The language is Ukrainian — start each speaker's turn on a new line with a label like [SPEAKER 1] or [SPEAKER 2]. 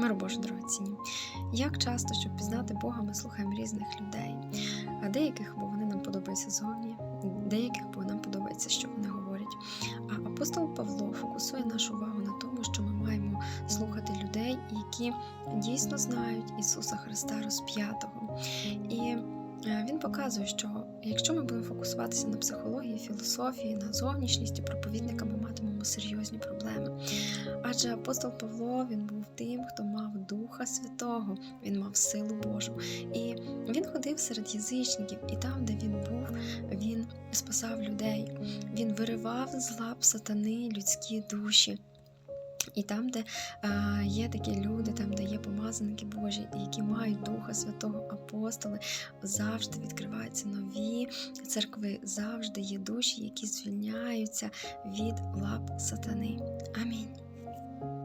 [SPEAKER 1] Миру Боже дорогоцінні. Як часто, щоб пізнати Бога, ми слухаємо різних людей, а деяких, бо вони нам подобаються зовні, деяких, бо нам подобається, що вони говорять. А апостол Павло фокусує нашу увагу на тому, що ми маємо слухати людей, які дійсно знають Ісуса Христа розп'ятого. І е, він показує, що якщо ми будемо фокусуватися на психології, філософії, на зовнішністі проповідника, ми матимемо серйозні проблеми. Адже апостол Павло він був тим, хто мав Духа Святого, він мав силу Божу. І він ходив серед язичників, і там, де він був, він спасав людей, він виривав з лап сатани людські душі. І там, де е, є такі люди, там, де є помазаники Божі, які мають Духа Святого апостоли, завжди відкриваються нові церкви, завжди є душі, які звільняються від лап сатани. Амінь.